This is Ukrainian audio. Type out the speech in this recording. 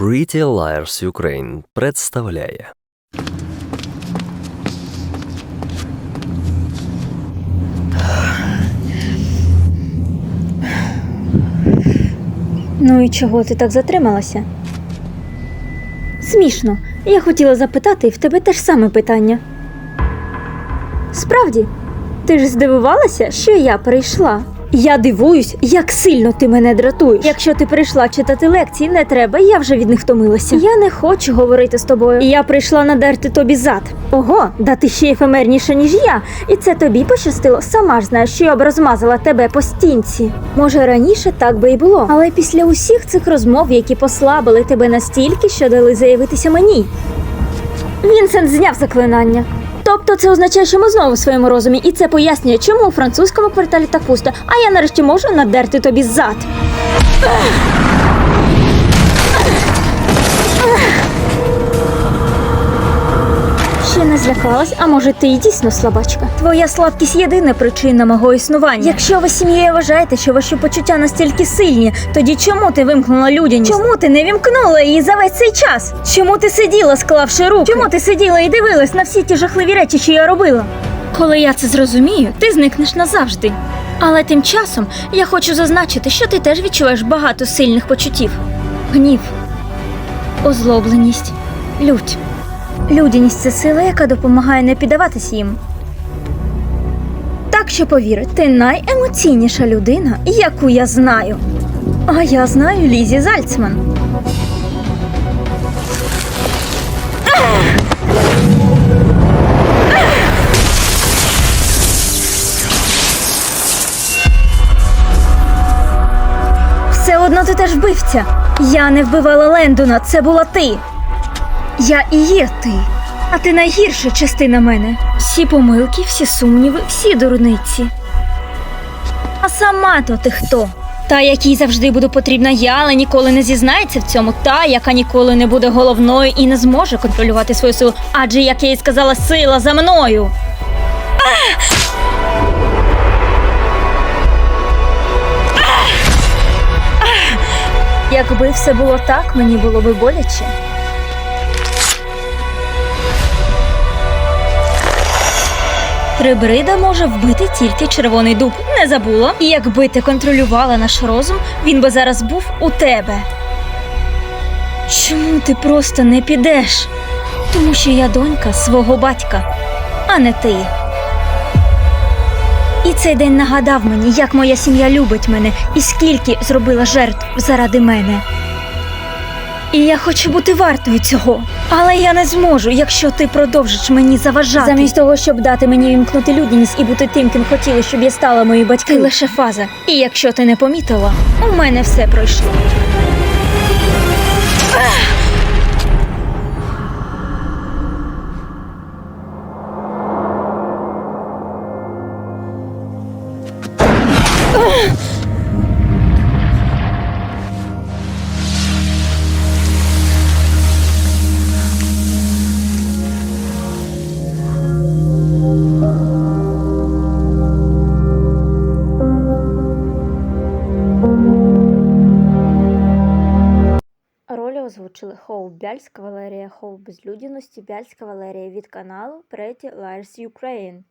Pretty Liars Ukraine представляє Ну і чого ти так затрималася? Смішно. Я хотіла запитати, і в тебе те ж саме питання. Справді, ти ж здивувалася, що я прийшла. Я дивуюсь, як сильно ти мене дратуєш. Якщо ти прийшла читати лекції, не треба, я вже від них втомилася. Я не хочу говорити з тобою. Я прийшла надерти тобі зад. Ого, да ти ще ефемерніша, ніж я. І це тобі пощастило. Сама ж знаєш, що я б розмазала тебе по стінці. Може, раніше так би і було. Але після усіх цих розмов, які послабили тебе настільки, що дали заявитися мені. Вінсент зняв заклинання. Тобто це означає, що ми знову в своєму розумі, і це пояснює, чому у французькому кварталі так пусто, а я нарешті можу надерти тобі зад. Злякалась, а може ти і дійсно слабачка? Твоя слабкість єдина причина мого існування. Якщо ви сім'єю вважаєте, що ваші почуття настільки сильні, тоді чому ти вимкнула людяність? Чому ти не вімкнула її за весь цей час? Чому ти сиділа, склавши руки? Чому ти сиділа і дивилась на всі ті жахливі речі, що я робила? Коли я це зрозумію, ти зникнеш назавжди. Але тим часом я хочу зазначити, що ти теж відчуваєш багато сильних почуттів: гнів, озлобленість, лють. Людяність це сила, яка допомагає не піддаватись їм. Так що повір, ти найемоційніша людина, яку я знаю. А я знаю Лізі Зальцман. Все одно ти теж вбивця. Я не вбивала Лендона, це була ти. Я і є ти. А ти найгірша частина мене. Всі помилки, всі сумніви, всі дурниці. А сама то ти хто? Та, якій завжди буду потрібна я, але ніколи не зізнається в цьому. Та, яка ніколи не буде головною і не зможе контролювати свою силу. Адже, як я їй сказала, сила за мною. Якби все було так, мені було би боляче. Трибрида може вбити тільки червоний дуб. Не забула. Якби ти контролювала наш розум, він би зараз був у тебе. Чому ти просто не підеш? Тому що я донька свого батька, а не ти. І цей день нагадав мені, як моя сім'я любить мене і скільки зробила жертв заради мене. І я хочу бути вартою цього. Але я не зможу, якщо ти продовжиш мені заважати. Замість того, щоб дати мені вімкнути людяність і бути тим, ким хотіли, щоб я стала мої батьки. Ти лише фаза. І якщо ти не помітила, у мене все пройшло. Ролі озвучили Хоуп Бяльська, Валерія Хоуп Безлюдяності, Бяльська Валерія від каналу Pretty Liars Ukraine.